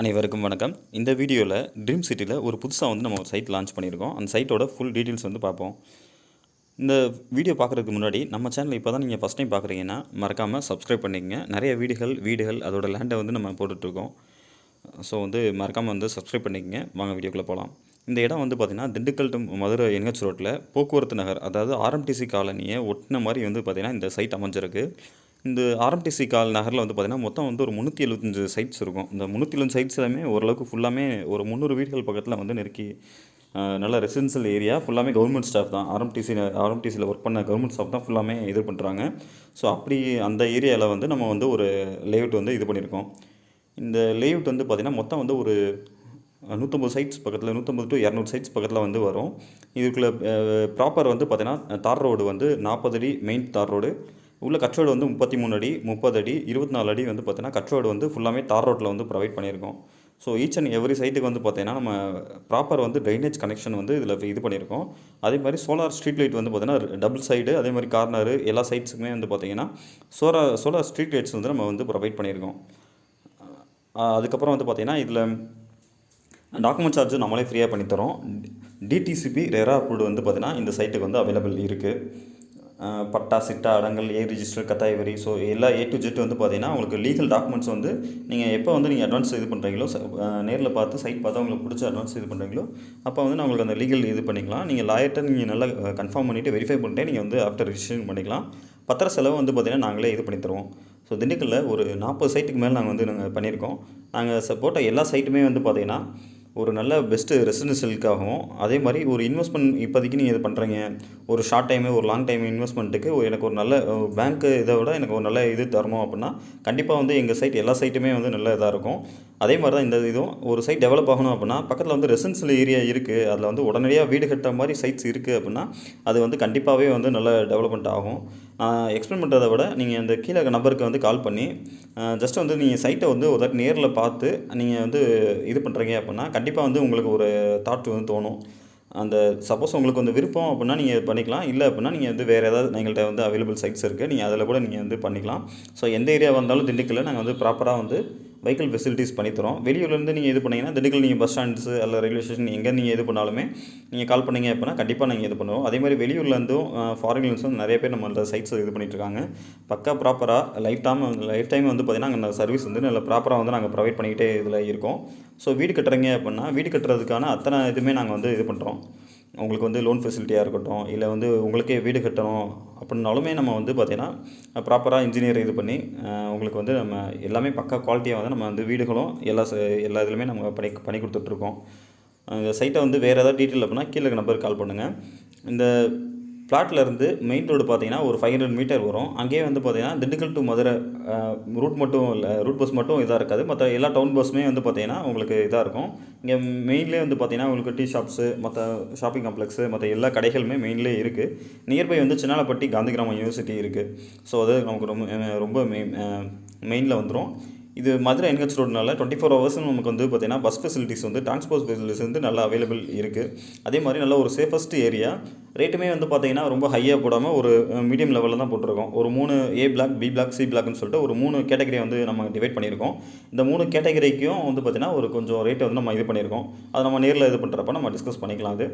அனைவருக்கும் வணக்கம். இந்த வீடியோவில் ட்ரீம் சிட்டியில் ஒரு புதுசாக வந்து நம்ம ஒரு சைட் லான்ச் பண்ணியிருக்கோம் அந்த சைட்டோட ஃபுல் டீட்டெயில்ஸ் வந்து பார்ப்போம். இந்த வீடியோ பார்க்குறதுக்கு முன்னாடி நம்ம சேனல் இப்போ தான் நீங்கள் ஃபஸ்ட் டைம் பார்க்குறீங்கன்னா மறக்காமல் சப்ஸ்கிரைப் பண்ணிக்கங்க. நிறைய வீடுகள் வீடுகள் அதோட லேண்டை வந்து நம்ம போட்டுட்ருக்கோம். ஸோ வந்து மறக்காமல் வந்து சப்ஸ்கிரைப் பண்ணிக்கங்க. வாங்க வீடியோக்குள்ளே போகலாம் இந்த இடம் வந்து பார்த்திங்கன்னா திண்டுக்கல் to மதுரை என்ஹெச் ரோட்டில் போக்குவரத்து நகர் அதாவது ஆர்எம்டிசி காலனியை ஒட்டின மாதிரி வந்து பார்த்திங்கன்னா இந்த சைட் அமைஞ்சிருக்கு. இந்த ஆர்எம்டிசி கால் நகரில் வந்து பார்த்திங்கன்னா மொத்தம் வந்து ஒரு முந்நூற்றி எழுபத்தஞ்சு சைட்ஸ் இருக்கும். இந்த முந்நூற்றி எழுபது சைட்ஸ் எல்லாமே ஓரளவுக்கு ஃபுல்லாமே ஒரு முந்நூறு வீடுகள் பக்கத்தில் வந்து நெருக்கி நல்ல ரெசிடென்சியல் ஏரியா ஃபுல்லாமே கவர்மெண்ட் ஸ்டாஃப் தான். ஆர்எம்டிசி ஆர்எம்டிசியில் ஒர்க் பண்ண கவர்மெண்ட் ஸ்டாஃப் தான் ஃபுல்லாமே இது பண்ணுறாங்க ஸோ அப்படி அந்த ஏரியாவில் வந்து நம்ம வந்து ஒரு லேஅவுட் வந்து இது பண்ணியிருக்கோம் இந்த லேஅவுட் வந்து பார்த்திங்கன்னா மொத்தம் வந்து ஒரு நூற்றம்பது சைட்ஸ் பக்கத்தில் நூற்றம்பது டு இரநூறு சைட்ஸ் பக்கத்தில் வந்து வரும். இதுக்குள்ளே ப்ராப்பர் வந்து பார்த்திங்கன்னா தார் ரோடு வந்து நாற்பது அடி மெயின் தார் ரோடு உள்ள கட்ரோடு வந்து முப்பத்தி மூணு அடி முப்பது அடி இருபத்தி நாலு அடி வந்து பார்த்தீங்கன்னா கட்ரோடு வந்து ஃபுல்லாமே தார் ரோட்டில் வந்து ப்ரொவைட் பண்ணியிருக்கோம். ஸோ ஈச் அண்ட் எவ்ரி சைட்டுக்கு வந்து பார்த்தீங்கன்னா நம்ம ப்ராப்பர் வந்து ட்ரைனேஜ் கனெக்ஷன் வந்து இதில் இது பண்ணியிருக்கோம். அதே மாதிரி சோலார் ஸ்ட்ரீட் லைட் வந்து பார்த்தீங்கன்னா டபுள் சைடு அதே மாதிரி கார்னரு எல்லா சைட்ஸுக்குமே வந்து பார்த்தீங்கன்னா சோலார் சோலார் ஸ்ட்ரீட் லைட்ஸ் வந்து நம்ம வந்து ப்ரொவைட் பண்ணியிருக்கோம். அதுக்கப்புறம் வந்து பார்த்தீங்கன்னா இதில் டாக்குமெண்ட் சார்ஜ் நம்மளே ஃப்ரீயாக பண்ணித்தரோம். டிடிசிபி ரெரா அப்ரூவ்டு வந்து பார்த்தீங்கன்னா இந்த சைட்டுக்கு வந்து அவைலபிள் இருக்குது பட்டா சிட்டா அடங்கல் ஏ ரிஜிஸ்டர் கத்தாய் வரி. ஸோ எல்லா ஏ டு ஜெட் வந்து பார்த்தீங்கன்னா உங்களுக்கு லீகல் டாக்குமெண்ட்ஸ் வந்து நீங்கள் எப்போ வந்து நீங்கள் அட்வான்ஸ் இது பண்ணுறீங்களோ நேரில் பார்த்து சைட் பார்த்து உங்களுக்கு பிடிச்ச அட்வான்ஸ் இது பண்ணுறீங்களோ அப்போ வந்து நான் உங்களுக்கு அந்த லீகல் இது பண்ணிக்கலாம். நீங்கள் லாயர்கிட்ட நீங்கள் நல்லா கன்ஃபார்ம் பண்ணிவிட்டு வெரிஃபை பண்ணிட்டு நீங்கள் வந்து ஆஃப்டர் ரிஜிஸ்ட்ரேஷன் பண்ணிக்கலாம். பத்திர செலவு வந்து பார்த்தீங்கன்னா நாங்களே இது பண்ணி தருவோம். ஸோ திண்டுக்கல்லில் ஒரு நாற்பது சைட்டுக்கு மேலே நாங்கள் வந்து நாங்கள் பண்ணியிருக்கோம். நாங்கள் போட்ட எல்லா சைட்டுமே வந்து பார்த்தீங்கன்னா ஒரு நல்ல பெஸ்ட்டு ரெசிடென்ஷியலுக்காகவும் அதே மாதிரி ஒரு இன்வெஸ்ட்மெண்ட் இப்போதைக்கு நீங்கள் இது பண்ணுறீங்க ஒரு ஷார்ட் டைமு ஒரு லாங் டைம் இன்வெஸ்ட்மெண்ட்டுக்கு எனக்கு ஒரு நல்ல பேங்க்கு இதை விட எனக்கு ஒரு நல்ல இது தரணும் அப்படின்னா கண்டிப்பாக வந்து எங்கள் சைட் எல்லா சைட்டுமே வந்து நல்ல இதாக இருக்கும். அதே மாதிரி தான் இந்த இதுவும் ஒரு சைட் டெவலப் ஆகணும் அப்படின்னா பக்கத்தில் வந்து ரெசிடென்ஷியல் ஏரியா இருக்குது அதில் வந்து உடனடியாக வீடு கட்டுற மாதிரி சைட்ஸ் இருக்குது அப்படின்னா அது வந்து கண்டிப்பாகவே வந்து நல்ல டெவலப்மெண்ட் ஆகும். நான் எக்ஸ்பிளைன் பண்ணுறதை விட நீங்கள் அந்த கீழே நம்பருக்கு வந்து கால் பண்ணி ஜஸ்ட் வந்து நீங்கள் சைட்டை வந்து ஒரு தாட்டி நேரில் பார்த்து நீங்கள் வந்து இது பண்ணுறீங்க அப்படின்னா கண்டிப்பாக வந்து உங்களுக்கு ஒரு தாட் வந்து தோணும். அந்த சப்போஸ் உங்களுக்கு வந்து விருப்பம் அப்படின்னா நீங்கள் பண்ணிக்கலாம். இல்லை அப்படின்னா நீங்கள் வந்து வேறு ஏதாவது எங்கள்கிட்ட வந்து அவைலபிள் சைட்ஸ் இருக்குது நீங்கள் அதில் கூட நீங்கள் வந்து பண்ணிக்கலாம். ஸோ எந்த ஏரியா வந்தாலும் திண்டுக்கல்ல நாங்கள் வந்து ப்ராப்பராக வந்து வெஹிக்கிள் ஃபெசிலிட்டிஸ் பண்ணித்தரோம். வெளியூர்லேருந்து நீங்கள் இது பண்ணிங்கன்னா திண்டுக்கல் நீங்கள் பஸ் ஸ்டாண்ட்ஸு அல்ல ரயில்வே ஸ்டேஷன் எங்கே நீங்கள் இது பண்ணாலுமே நீங்கள் கால் பண்ணிங்க அப்படின்னா கண்டிப்பாக நாங்கள் இது பண்ணுவோம். அதே மாதிரி வெளியூர்லேருந்தும் ஃபாரின்லேருந்தும் நிறைய பேர் நம்மளோட சைட்ஸ் இது பண்ணிட்டு இருக்காங்க பக்கா ப்ராப்பராக லைஃப் டைம் லைஃப் டைம் வந்து பார்த்திங்கன்னா அங்கே சர்வீஸ் வந்து நல்ல ப்ராப்பராக வந்து நாங்கள் ப்ரொவைட் பண்ணிக்கிட்டே இதில் இருக்கோம். ஸோ வீடு கட்டுறீங்க அப்படின்னா வீடு கட்டுறதுக்கான அத்தனை இதுவுமே நாங்கள் வந்து இது பண்ணுறோம் உங்களுக்கு வந்து லோன் ஃபெசிலிட்டியாக இருக்கட்டும் இல்லை வந்து உங்களுக்கே வீடு கட்டணும் அப்படின்னாலுமே நம்ம வந்து பார்த்திங்கன்னா ப்ராப்பராக இன்ஜினியர் இது பண்ணி உங்களுக்கு வந்து நம்ம எல்லாமே பக்கா குவாலிட்டியாக வந்து நம்ம வந்து வீடுகளும் எல்லா ச- எல்லா இதுலையுமே நம்ம பண்ணி பண்ணி கொடுத்துட்ருக்கோம். இந்த சைட்டை வந்து வேறு ஏதாவது டீட்டெயில் அப்படின்னா கீழே நம்பருக்கு கால் பண்ணுங்கள் இந்த பிளாட்லேருந்து மெயின் ரோடு பார்த்தீங்கன்னா ஒரு ஃபைவ் ஹண்ட்ரட் மீட்டர் வரும். அங்கேயே வந்து பார்த்தீங்கன்னா திண்டுக்கல் டு மதுரை ரூட் மட்டும் இல்லை ரூட் பஸ் மட்டும் இதாக இருக்காது. மற்ற எல்லா டவுன் பஸ்ஸுமே வந்து பார்த்தீங்கன்னா உங்களுக்கு இதாக இருக்கும். இங்கே மெயின்லேயே வந்து பார்த்தீங்கன்னா உங்களுக்கு டீ ஷாப்ஸு மற்ற ஷாப்பிங் காம்ப்ளெக்ஸு மற்ற எல்லா கடைகளுமே மெயின்லேயே இருக்குது நியர்பை வந்து சின்னாலப்பட்டி காந்தி கிராம யூனிவர்சிட்டி இருக்குது ஸோ அது நமக்கு ரொம்ப ரொம்ப மெயின் மெயினில் வந்துடும் இது மதுரை என்ஹெச் ரோடுனால டுவெண்ட்டி ஃபோர் ஹவர்ஸும் நமக்கு வந்து பார்த்திங்கன்னா பஸ் ஃபெசிலிட்டிஸ் வந்து டிரான்ஸ்போர்ட் ஃபெசிலிட்டிஸ் வந்து நல்லா அவைலபிள் இருக்குது அதே மாதிரி நல்ல ஒரு சேஃபஸ்ட் ஏரியா ரேட்டுமே வந்து பார்த்தீங்கன்னா ரொம்ப ஹையாக போடாமல் ஒரு மீடியம் லெவலில் தான் போட்டிருக்கோம். ஒரு மூணு A block B block C பிளாக்னு சொல்லிட்டு ஒரு மூணு கேட்டகரியை வந்து நம்ம டிவைட் பண்ணியிருக்கோம். இந்த மூணு கேட்டகரிக்கும் வந்து பார்த்திங்கன்னா ஒரு கொஞ்சம் ரேட்டை வந்து நம்ம இது பண்ணியிருக்கோம். அதை நம்ம நேரில் இது பண்ணுறப்ப நம்ம டிஸ்கஸ் பண்ணிக்கலாம் அது.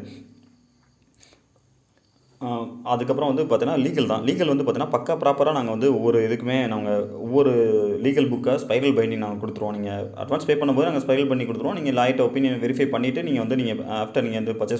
அதுக்கப்புறம் வந்து பார்த்தீங்கன்னா லீகல் தான். லீகல் வந்து பார்த்தீங்கன்னா பக்கா ப்ராப்பராக நாங்கள் வந்து ஒவ்வொரு இதுக்குமே நாங்கள் ஒவ்வொரு லீகல் புக்கை ஸ்பைரல் பைண்டிங் நாங்கள் கொடுத்துருவோம். நீங்கள் அட்வான்ஸ் பே பண்ணும்போது நாங்கள் ஸ்பைரல் பண்ணி கொடுத்துருவோம். நீங்கள் லாயிட்ட ஒப்பீனியன் வெரிஃபை பண்ணிவிட்டு நீங்கள் வந்து நீங்கள் ஆஃப்டர் நீங்கள் வந்து பர்ச்சேஸ்